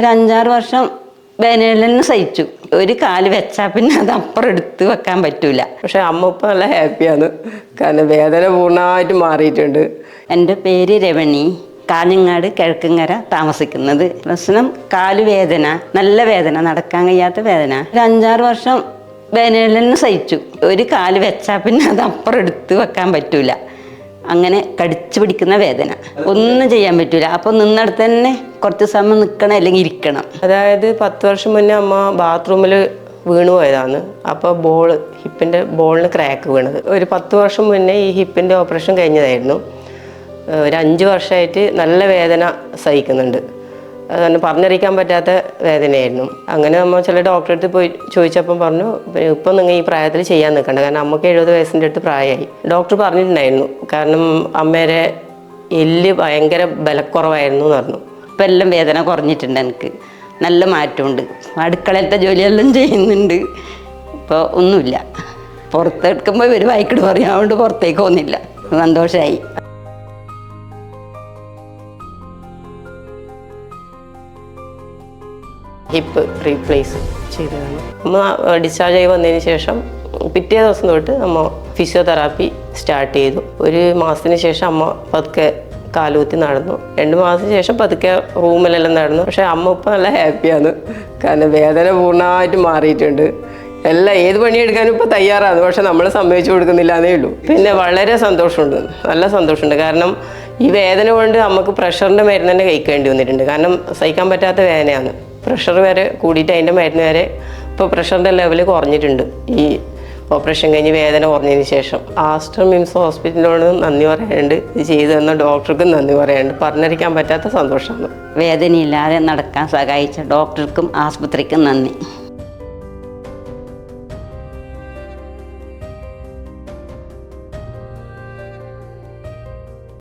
ഒരു അഞ്ചാറ് വർഷം വേനലിന് സഹിച്ചു. ഒരു കാൽ വെച്ചാൽ പിന്നെ അത് അപ്പുറം എടുത്ത് വെക്കാൻ പറ്റൂല. പക്ഷെ അമ്മ ഇപ്പം നല്ല ഹാപ്പിയാണ്. കാരണം വേദന പൂർണമായിട്ട് മാറിയിട്ടുണ്ട്. എന്റെ പേര് രമണി. കാഞ്ഞങ്ങാട് കിഴക്കങ്ങര താമസിക്കുന്നത്. പ്രശ്നം കാലുവേദന നല്ല വേദന നടക്കാൻ കഴിയാത്ത വേദന. ഒരു അഞ്ചാറ് വർഷം വേനലിന് സഹിച്ചു. ഒരു കാൽ വെച്ചാൽ പിന്നെ അത് അപ്പുറം എടുത്ത് വെക്കാൻ പറ്റൂല. അങ്ങനെ കടിച്ചു പിടിക്കുന്ന വേദന. ഒന്നും ചെയ്യാൻ പറ്റൂല. അപ്പോൾ നിന്നടുത്ത് തന്നെ കുറച്ച് സമയം നിൽക്കണം അല്ലെങ്കിൽ ഇരിക്കണം. അതായത് പത്ത് വർഷം മുന്നേ അമ്മ ബാത്റൂമിൽ വീണു പോയതാണ്. അപ്പോൾ ബോൾ ഹിപ്പിന്റെ ബോളിന് ക്രാക്ക് വീണത്. ഒരു പത്ത് വർഷം മുന്നേ ഈ ഹിപ്പിന്റെ ഓപ്പറേഷൻ കഴിഞ്ഞതായിരുന്നു. ഒരു അഞ്ച് വർഷമായിട്ട് നല്ല വേദന സഹിക്കുന്നുണ്ട്. അതാണ് പറഞ്ഞറിയിക്കാൻ പറ്റാത്ത വേദനയായിരുന്നു. അങ്ങനെ നമ്മൾ ചില ഡോക്ടറെ അടുത്ത് പോയി ചോദിച്ചപ്പം പറഞ്ഞു ഇപ്പം നിങ്ങൾ ഈ പ്രായത്തിൽ ചെയ്യാൻ നിൽക്കണ്ട. കാരണം അമ്മയ്ക്ക് എഴുപത് വയസ്സിന്റെ അടുത്ത് പ്രായമായി. ഡോക്ടർ പറഞ്ഞിട്ടുണ്ടായിരുന്നു. കാരണം അമ്മേരെ എല്ല് ഭയങ്കര ബലക്കുറവായിരുന്നു എന്ന് പറഞ്ഞു. ഇപ്പം എല്ലാം വേദന കുറഞ്ഞിട്ടുണ്ട് എനിക്ക്. നല്ല മാറ്റമുണ്ട്. അടുക്കളയിലത്തെ ജോലിയെല്ലാം ചെയ്യുന്നുണ്ട്. ഇപ്പോൾ ഒന്നുമില്ല. പുറത്തെടുക്കുമ്പോൾ ഒരു വായിക്കട് പറയും. അതുകൊണ്ട് പുറത്തേക്ക് പോകുന്നില്ല. സന്തോഷമായി ഹിപ്പ് റീപ്ലേസ് ചെയ്തതാണ്. അമ്മ ഡിസ്ചാർജ് ആയി വന്നതിന് ശേഷം പിറ്റേ ദിവസം തൊട്ട് അമ്മ ഫിസിയോതെറാപ്പി സ്റ്റാർട്ട് ചെയ്തു. ഒരു മാസത്തിന് ശേഷം അമ്മ പതുക്കെ കാലുകുത്തി നടന്നു. രണ്ട് മാസത്തിന് ശേഷം പതുക്കെ റൂമിലെല്ലാം നടന്നു. പക്ഷെ അമ്മ ഇപ്പം നല്ല ഹാപ്പിയാണ്. കാരണം വേദന പൂർണമായിട്ട് മാറിയിട്ടുണ്ട്. എല്ലാം ഏത് പണിയെടുക്കാനും ഇപ്പോൾ തയ്യാറാണ്. പക്ഷെ നമ്മൾ സമ്മതിച്ചു കൊടുക്കുന്നില്ല എന്നേ ഉള്ളൂ. പിന്നെ വളരെ സന്തോഷമുണ്ട്. നല്ല സന്തോഷമുണ്ട്. കാരണം ഈ വേദന കൊണ്ട് നമുക്ക് പ്രഷറിന്റെ മരുന്ന് തന്നെ കഴിക്കേണ്ടി വന്നിട്ടുണ്ട്. കാരണം സഹിക്കാൻ പറ്റാത്ത വേദനയാണ്. പ്രഷർ വരെ കൂടിയിട്ട് അതിന്റെ മരുന്ന് വരെ ഇപ്പോൾ പ്രഷറിന്റെ ലെവൽ കുറഞ്ഞിട്ടുണ്ട്. ഈ ഓപ്പറേഷൻ കഴിഞ്ഞ് വേദന കുറഞ്ഞതിന് ശേഷം. ആസ്റ്റർ മിംസ് ഹോസ്പിറ്റലിനോട് നന്ദി പറയാനുണ്ട്. ഇത് ചെയ്തു തന്ന ഡോക്ടർക്കും നന്ദി പറയാനുണ്ട്. പറഞ്ഞറിയിക്കാൻ പറ്റാത്ത സന്തോഷമാണ്. വേദനയില്ലാതെ നടക്കാൻ സഹായിച്ച ഡോക്ടർക്കും ആസ്പത്രിക്കും നന്ദി.